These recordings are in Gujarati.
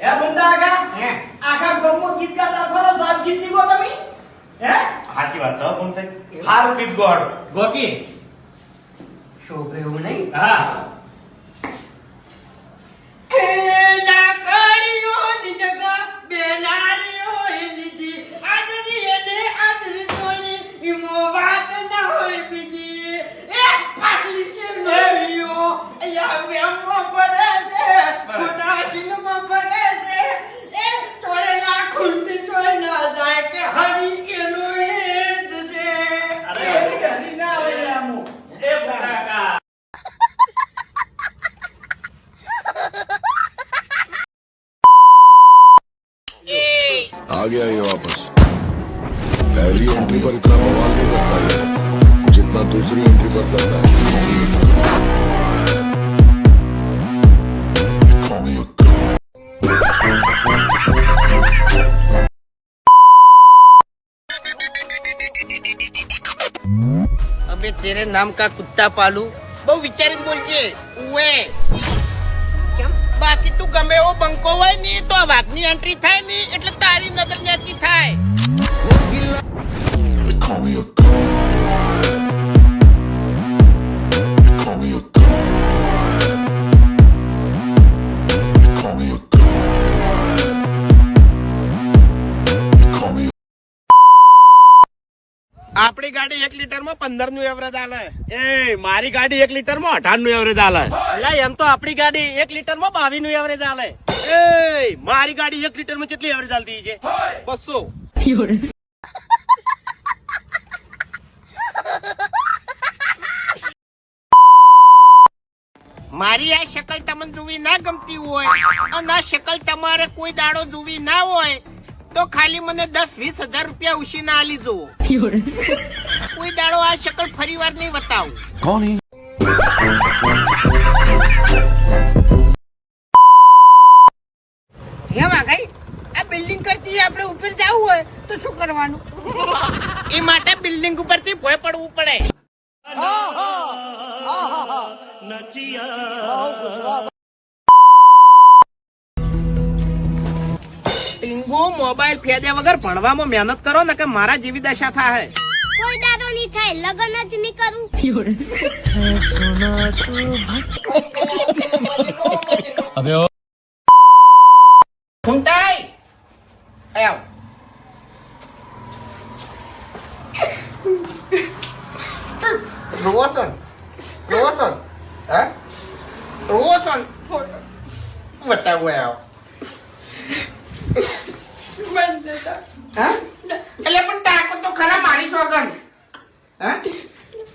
હે બંદા આગા? હે. આખા ગામમાં ગીત ગાતા ફરો આ ગીત નીકળો તમે? હે? સાચી વાત છે તે હારું ગીત ગોળ. ગોકી. શોભે એવું નહીં. હા લાકડીઓની જગા બેનારીઓએ લીધી. આદરી અને આદરી સોની, ઈમો વાત ના હોય બીજી. એ ફાસલી શેરડીઓ, અહીંયા વેમમાં પડે છે, ખોટા સિનેમા પડે છે. એ તોડેલા ખૂંટી તોય ના જાય કે હરી એનું એ જ છે. અરે જલ્દી ના આવે રે આમો એ બંદા આગા आ गया ये वापस पहली एंट्री पर इतना बवाल नहीं करता है जितना दूसरी एंट्री पर करता है अबे तेरे नाम का कुत्ता पालू बहु विचारित बोलते उए બાકી તું ગમે એવો બંકો હોય ને, તો વાઘની એન્ટ્રી થાય ને, એટલે તારી નજર ન્યાથી થાય. આપણી ગાડી એક લીટરમાં પંદરનું એવરેજ આલે. એ મારી ગાડી એક લીટરમાં અઢારનું એવરેજ આલે. એટલે એમ તો આપણી ગાડી એક લીટરમાં બાવીસનું એવરેજ આલે. એ મારી ગાડી એક લીટરમાં કેટલી એવરેજ આલતી છે બસો. મારી આ શકલ તમને જોવી ના ગમતી હોય અને આ શકલ તમારે કોઈ દાડો જોવી ના હોય તો ખાલી મને દસ વીસ હજાર રૂપિયા ઉશીના આલી જુઓ. કોઈ દાડો આ શકલ ફરી વાર નહીં બતાવું કોણ આ બિલ્ડિંગ કરતી આપણે ઉપર જવું હોય તો શું કરવાનું? એ માટે બિલ્ડિંગ ઉપરથી ભોય પડવું પડે. નચિયા. ટીંગુ મોબાઈલ ફેદે વગર ભણવામાં મહેનત કરો ને કે મારા જેવી દશા થાય. કોઈ દાડો નહીં થાય લગન જ નહીં કરું. ખૂંટાઈ! આવ. રોશન રોશન હે? રોશન બતાવો આવ. હા? એટલે પણ તાકો તો ખરા મારી સોગન હા?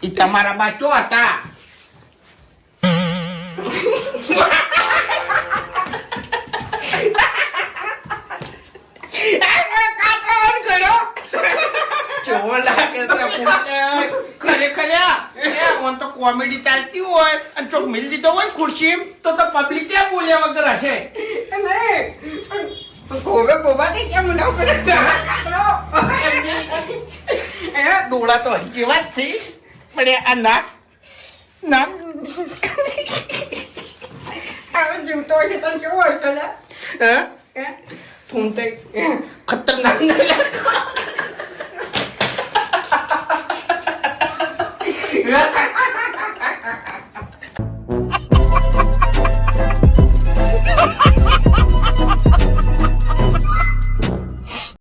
એ તમારા બાચો હતા. કોમેડી ચાલતી હોય. અને ચોક મિલ દીધો હોય ખુરશી તો તો પબ્લિક ક્યાં બોલ્યા વગર હશે. ગોબે ગોબા થઈ ગયા મુંડા એ ડોળા તો હજી જેવા જ છે. પણ આ નાક નાક. આવો જીવતો હોય તને કેવો હોય પેલા હે? ફૂમતે ખતરનાક